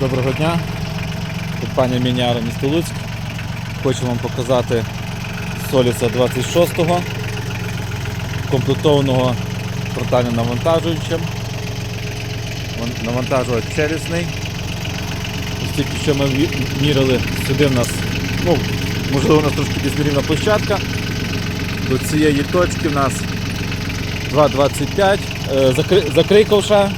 Доброго дня, компанія Міняра місто Луцьк. Хочу вам показати Соліса 26-го, комплектованого фронтальним навантажуючим. Вон- Навантажувач челюсний. Ось Тільки що ми міряли сюди в нас, ну, можливо, у нас трошки десь нерівна площадка. До цієї точки в нас 2,25. Е, Закри... Закрий ковша.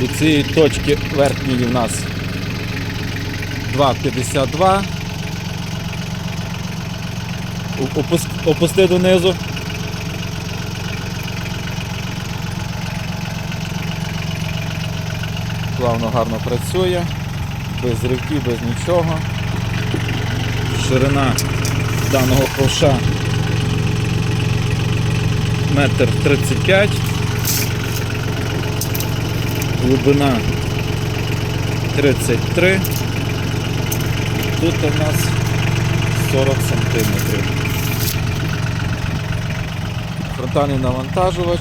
До цієї точки верхньої в нас 2,52. Опусти донизу. Плавно гарно працює, без ривків, без нічого. Ширина даного ковша метр 35 глибина 33, тут у нас 40 сантиметрів. Фронтальний навантажувач.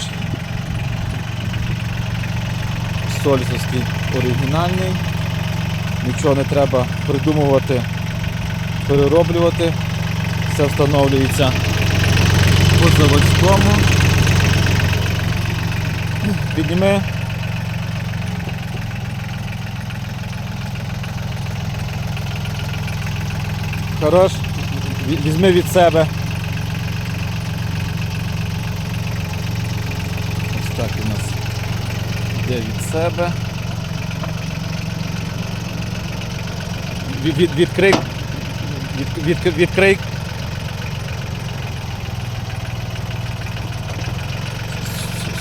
Сользовський оригінальний. Нічого не треба придумувати, перероблювати. Все встановлюється по заводському. Підніми Хорош. Візьми від себе. Ось так у нас йде від себе. Від, від, відкрий. Від, від, відкрий.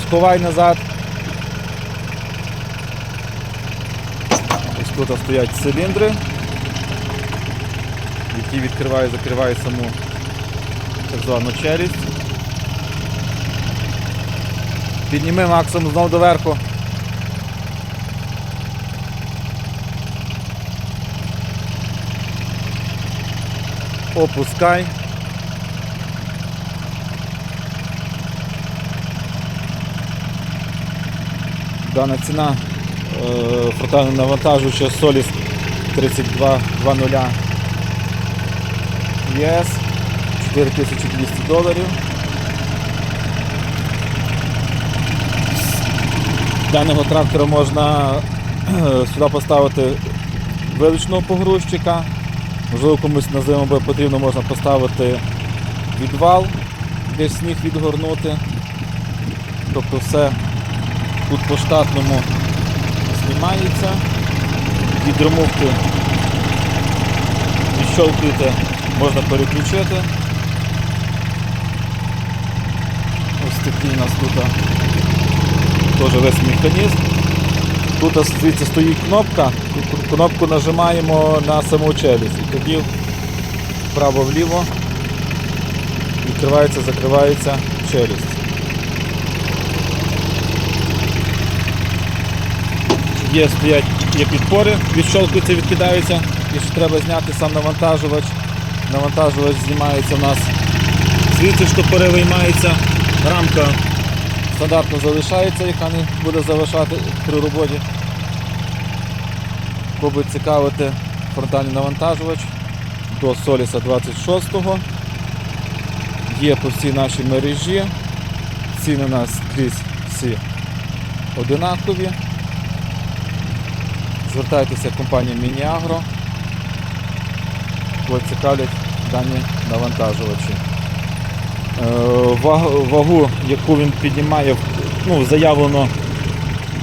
Сховай назад. Ось тут стоять циліндри який відкриває закриває саму так звану челюсть. Підніми максимум знову доверху. Опускай. Дана ціна е, фронтального навантажувача Solis 3220 ЄС 4200 доларів. Даного трактора можна е, сюди поставити величного погрузчика. Можливо, комусь на зиму буде потрібно можна поставити відвал, де сніг відгорнути. Тобто все тут по штатному знімається. Відремовки відщолкуєте можна переключити. Ось такий у нас тут весь механізм. Тут звідси стоїть кнопка, кнопку нажимаємо на саму челюсть і тоді вправо-вліво відкривається, закривається челюсть. Є стоять є підпори, відщолкуються, відкидаються, якщо треба зняти сам навантажувач. Навантажувач знімається у нас. Звідси штопори виймається, рамка стандартно залишається, яка не буде залишати при роботі. Кого цікавити фронтальний навантажувач до Соліса 26-го. Є по всій нашій мережі. Ціни у нас скрізь всі одинакові. Звертайтеся в компанію Мініагро. Кого цікавлять дані навантажувачі. Е, Вагу, яку він піднімає, ну, заявлено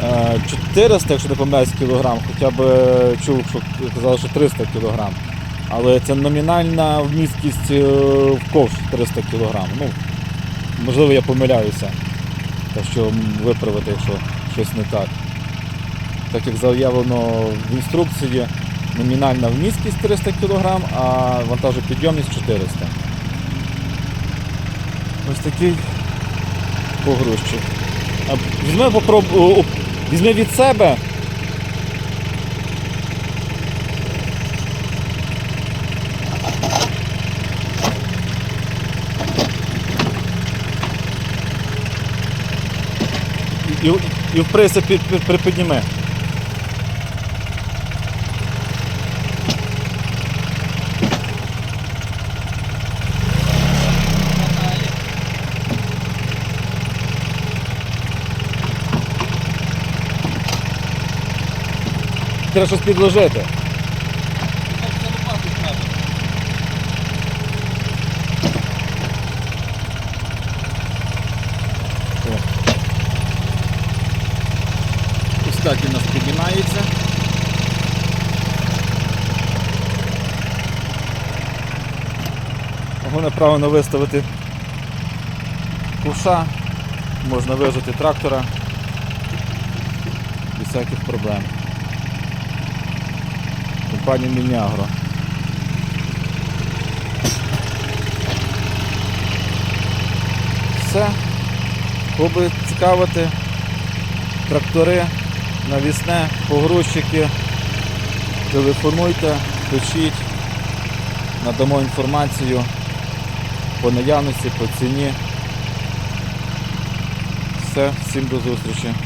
е, 400, якщо не помиляюсь, кілограм, хоча б е, чув, що казали, що 300 кілограм. Але це номінальна вмісткість е, в ковш 300 кілограм. Ну, можливо, я помиляюся. Так що виправити, якщо щось не так. Так як заявлено в інструкції, номінальна вмісткість 300 кг, а вантажопідйомність 400 Ось такий погрузчик. Візьми, попроб... візьми від себе. І, і в принципі під- припідніми. Треба щось підложити. Ось так у нас піднімається. Головне правильно виставити куша, можна вижити трактора без всяких проблем. Компанія Мінягро. Все. Буде цікавити трактори, навісне, погрузчики, телефонуйте, пишіть, надамо інформацію по наявності, по ціні. Все, всім до зустрічі.